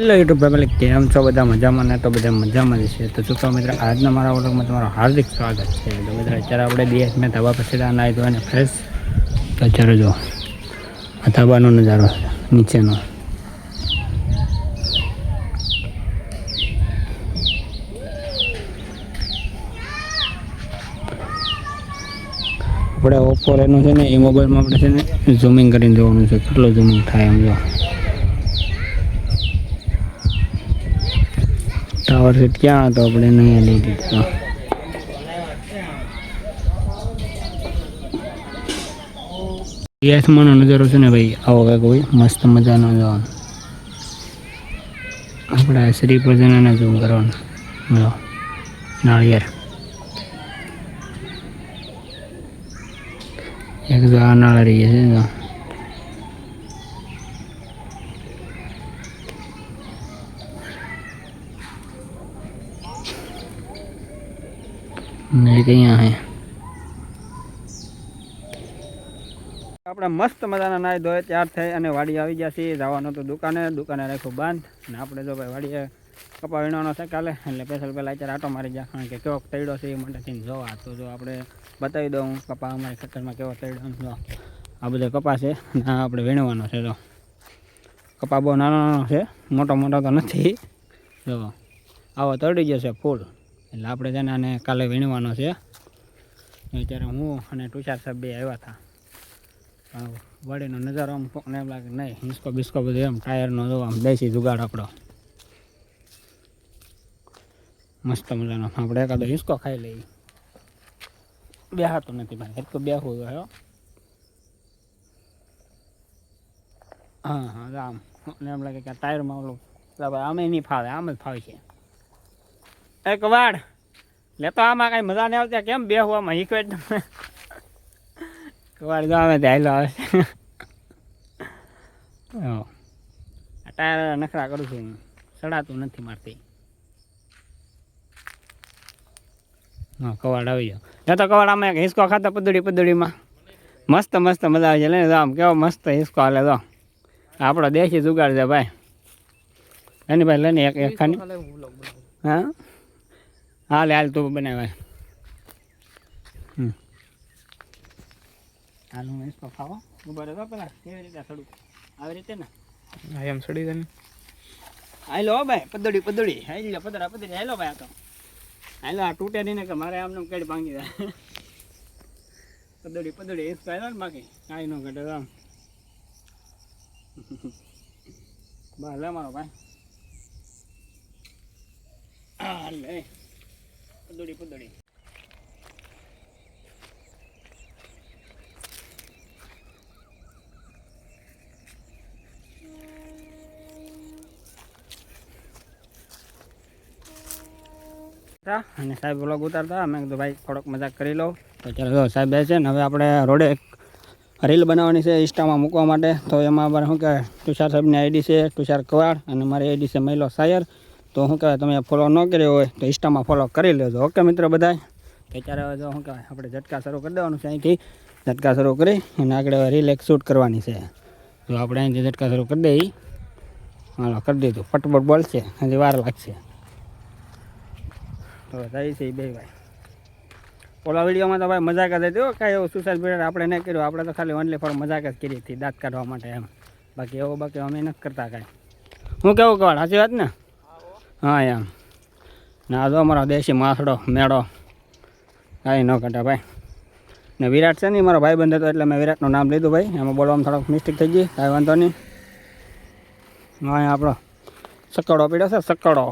Hello YouTube family કેમ છો? બધા મજામાં ને તો બધા મજામાં છે. તો શું કહો મિત્ર, આજના મારા વ્લોગમાં તમારું હાર્દિક સ્વાગત છે. તો મિત્ર, અત્યારે આપણે બે મેં ધબા પછી નાહી ધોઈને ફ્રેશ તો અત્યારે જો આ ધાબાનો નજારો નીચેનો. આપણે ઓપ્પો એનું છે ને, એ મોબાઈલમાં આપણે છે ને ઝૂમિંગ કરીને જોવાનું છે. કેટલું ઝૂમિંગ થાય એમ જો. ટાવર સેટ ક્યાં હતો આપણે નહીં લઈ દીધો યસમાંનો નજારો છે ને ભાઈ, આવો કંઈક હોય, મસ્ત મજાનો જવાનો આપણા શ્રી પ્રજનને ઝૂમ કરવાનું. નાળિયેર. એક જ આ નાળિયેર છે જો ને અહીંયા હે. આપણે મસ્ત મજાના નાય ધોય ત્યાર થઈ અને વાડી આવી ગયા છીએ. જવાનું તો દુકાને દુકાને રાખ્યું બંધ. અને આપણે જો ભાઈ વાડીએ કપા વીણવાનો છે કાલે, એટલે સ્પેશિયલ પહેલાં અત્યારે આટો મારી ગયા. કારણ કે કેવો તૈડો છે એ માટેથી જોવા. તો જો આપણે બતાવી દઉં કપા અમારી ખેતરમાં કેવો તૈડો જો, આ બધો કપા છે. ના, આપણે વીણવાનો છે, જો. કપા બહુ નાનો નાનો છે. મોટો મોટો તો નથી. જો, આવો તળી જશે ફૂલ. એટલે આપણે છે ને આને કાલે વીણવાનો છે. અત્યારે હું અને તુષાર સાહેબ બે આવ્યા હતા. વળીનો નજારો આમ કોકને એમ લાગે, નહીં હિંસકો બિસ્કો બધું એમ ટાયરનો જો આમ દેશી જુગાડ આપણો. મસ્ત મજાનો. આપણે એકાદો હિંસકો ખાઈ લઈએ. બેહાતો નથી ભાઈ, એક તો હોય, હા. હા આમ એમ લાગે કે ટાયરમાં ઓલું આમે નહીં ફાવે, આમ જ ફાવે છે. એક વાડ. લેતો આમાં કઈ મજા નહીં આવતી. કેમ બેહવામાં જ તમે કવાડ જો અમે તે હાલો આવે. છે આ ટાયર નખરા કરું છું. સડાતું નથી મારતી. હા કવાડ આવી ગયો. લેતો કવાડ આમાં એક હિસકો ખાતા પદડી પદડીમાં. મસ્ત મસ્ત મજા આવે છે. લઈને જો આમ કેવો મસ્ત હિસકો હાલે તો આપણો દેશી જુગાડ છે ભાઈ. એની ભાઈ લઈને એક એક ખાની હા? હાલે હાલ તું બનાવે. હમ. હાલ હું ઊભા રહેતો પેલા કેવી રીતે સડું? આવી રીતે ને? એમ સડી જાય હાલો હો ભાઈ પદડી પદડી. હાઈ લે પદડા પદડી. હાલો ભાઈ આ તો. હાલો આ તૂટે નહીં ને કે મારે આમને કેડી કઈ ભાંગી જાય. પદડી પદડી. હિસકો હાલો ને બાકી. કાંઈ ન ઘટે આમ. બસ મારો ભાઈ. હા લે પદડી પંદોડી અને સાહેબ વ્લોગ ઉતારતા. અમે કીધું, ભાઈ, થોડોક મજાક કરી લઉં તો ચાલો સાહેબ બે છે ને, હવે આપણે રોડે રીલ બનાવવાની છે ઇન્સ્ટામાં મૂકવા માટે. તો એમાં અમારે શું કે તુષાર સાહેબની આઈડી છે, તુષાર કવાડ અને મારી આઈડી છે મહિલો સાયર. તો શું કહેવાય, તમે ફોલો ન કર્યો હોય તો ઇન્સ્ટામાં ફોલો કરી લેજો. ઓકે મિત્ર બધાય? તો અત્યારે હવે શું કહેવાય, આપણે ઝટકા શરૂ કરી દેવાનું છે અહીંથી. ઝટકા શરૂ કરી અને આગળ હવે રીલ શૂટ કરવાની છે. તો આપણે અહીંથી ઝટકા શરૂ કરી દઈએ. હાલો, કરી દીધું. ફટફટ બોલશે હજી વાર લાગશે. તો થઈ છે બે ભાઈ. ઓલા વિડીયોમાં તો ભાઈ મજાક જ હતી કાંઈ એવું સુસાઇડ પીરિયડ આપણે નહીં કર્યું. આપણે તો ખાલી ઓનલી ફોર મજાક જ કરી હતી, દાંત કાઢવા માટે એમ. બાકી એવું બાકી અમે નથી કરતા કાંઈ. હું કેવું કવાડ સાચી વાત ને? હા એમ ના જો અમારો દેશી માથડો મેળો. કાંઈ ન કાઢા ભાઈ. ને વિરાટ છે ને મારો ભાઈ બંધ હતો, એટલે મેં વિરાટનું નામ લીધું ભાઈ. એમાં બોલવામાં થોડોક મિસ્ટેક થઈ ગઈ, કાંઈ વાંધો નહીં. હા આપણો સકડો પીડ્યો છે સકડો